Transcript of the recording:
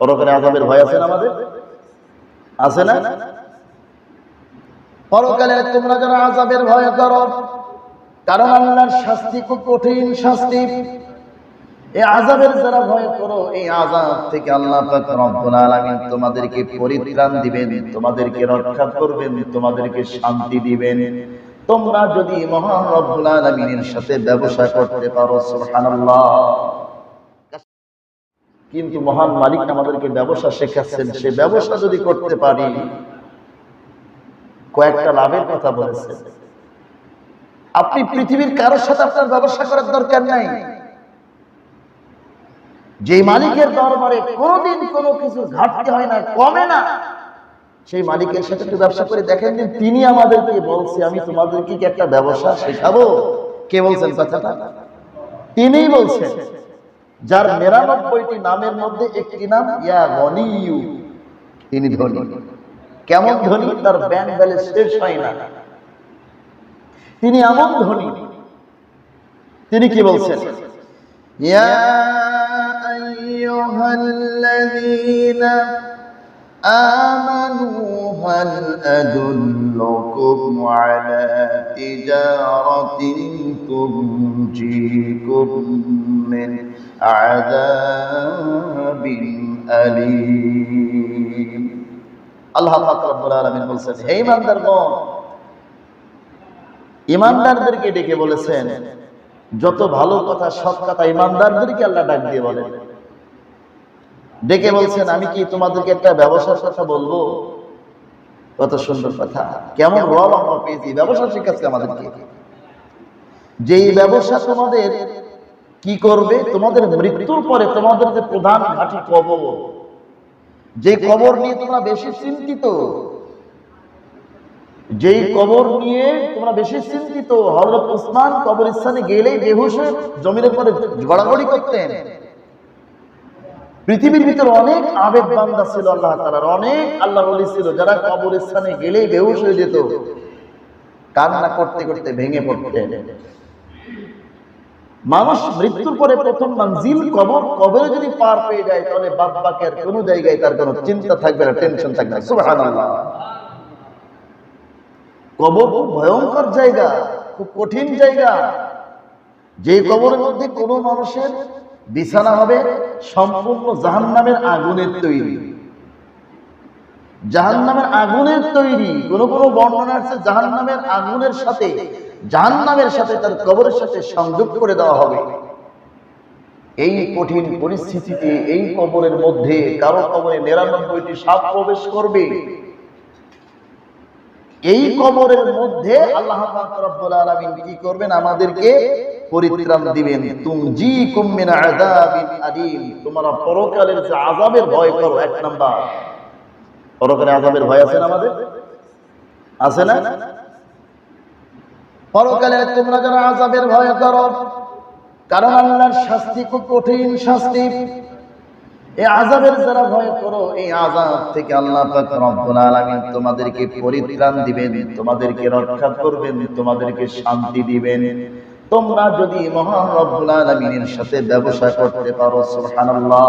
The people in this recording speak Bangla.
পরকালে আজাবের ভয় আছে না আমাদের? আছে না? পরকালে তোমরা যারা আজাবের ভয় করো কারণ আল্লাহর শাস্তি খুব কঠিন শাস্তি। এই আজাবের যারা ভয় করো এই আজাব থেকে আল্লাহ রব্বুল আলামিন তোমাদেরকে পরিত্রাণ দিবেন তোমাদেরকে রক্ষা করবেন তোমাদেরকে শান্তি দিবেন। তোমরা যদি মহান রব্বুল আলামিনের সাথে ব্যবসা করতে পারো সুবহানাল্লাহ। কিন্তু মহান মালিক আমাদেরকে ব্যবসা শেখাচ্ছেন। সে ব্যবসা যদি করতে পারি, কয়েকটা লাভের কথা বলেছেন। আপনি পৃথিবীর কারোর সাথে আপনার ব্যবসা করার দরকার নাই। যে মালিকের দরবারে কোনোদিন কোনো কিছু ঘাটতি হয় না, কমে না, সেই মালিকের সাথে একটু ব্যবসা করে দেখেন যে তিনি আমাদেরকে বলছে, আমি তোমাদেরকে একটা ব্যবসা শেখাবো? কে বলছেন কথাটা? তিনিই বলছেন। যার নিরানব্বইটি নামের মধ্যে একটি নাম, ইয়া গনিউ তিনি ধনী। কেমন ধনী? তার ব্যাংক ব্যালেন্স শেষ হয় না। তিনি এমন ধনী। তিনি কি বলছেন? ইয়া আইয়ুহাল্লাযীনা আমানু هل أدلكم على تجارة تنجيكم من عذاب أليم আল্লাহ পাক রব্বুল আলামিন বলছেন হে ইমানদারগণ ইমানদারদেরকে ডেকে বলেছেন যত ভালো কথা সৎ কথা ইমানদারদেরকে আল্লাহ ডাক দিয়ে বলেন ডেকে বলছেন আমি কি তোমাদেরকে একটা ব্যবসার কথা বলবো কত সুন্দর কথা। কেমন রব আমরা পেয়েছি ব্যবসা শিখাচ্ছে আমাদেরকে। যেই ব্যবসা তোমাদের কি করবে, তোমাদের মৃত্যুর পরে তোমাদের যে প্রধান ঘাটি কবর, যে কবর নিয়ে তোমরা বেশি চিন্তিত, যেই কবর নিয়ে তোমরা বেশি চিন্তিত হজরত উসমান কবর স্থানে গেলেই বেহুশ হয়ে জমিনের পরে গড়াগড়ি করতেন। পৃথিবীর ভিতরে অনেক আবেগ বান্দা ছিল আল্লাহ তালার অনেক আল্লাহ ছিল যারা কবর স্থানে গেলেই বেহুশ হয়ে যেত। কান্না করতে করতে ভেঙে পড়তেন। মানুষ মৃত্যুর পরে প্রথম মঞ্জিল কবর, কবরে যদি পার পেয়ে যায়, তাহলে বাদ বাকের কোনো জায়গায় তার কোনো চিন্তা থাকবে না, টেনশন থাকবে না। সুবহানাল্লাহ। কবর খুব ভয়ঙ্কর জায়গা, খুব কঠিন জায়গা। যে কবরের মধ্যে কোনো মানুষের বিছানা হবে সম্পূর্ণ জাহান্নামের আগুনের তৈরি। জাহান্নামের আগুনের তৈরি। কোন কোন বর্ণনা আছে জাহান্নামের আগুনের সাথে, জাহান্নামের সাথে তার কবরের সাথে সংযোগ করে দেওয়া হবে। এই কঠিন পরিস্থিতিতে এই কবরের মধ্যে কারও কবরে নিরানব্বইটি সাপ প্রবেশ করবে। এই কবরের মধ্যে আল্লাহ কি করবেন আমাদেরকে পরিত্রাণ দিবেন। আলিম। তোমরা পরকালের যে আযাবের ভয় করো, এক নাম্বার। পরকালে আযাবের ভয় আছে না আমাদের? আছে না? পরকালে তোমরা যারা আযাবের ভয় করো, কারণ আল্লাহর শাস্তি খুব কঠিন শাস্তি। এই আজাবের যারা ভয় করো, এই আজাব থেকে আল্লাহ পাক তোমাদেরকে পরিত্রাণ দিবেন, তোমাদেরকে রক্ষা করবেন, তোমাদেরকে শান্তি দিবেন। তোমরা যদি মহান রব্বুল আলামিনের সাথে ব্যবসা করতে পারো সুবহানাল্লাহ।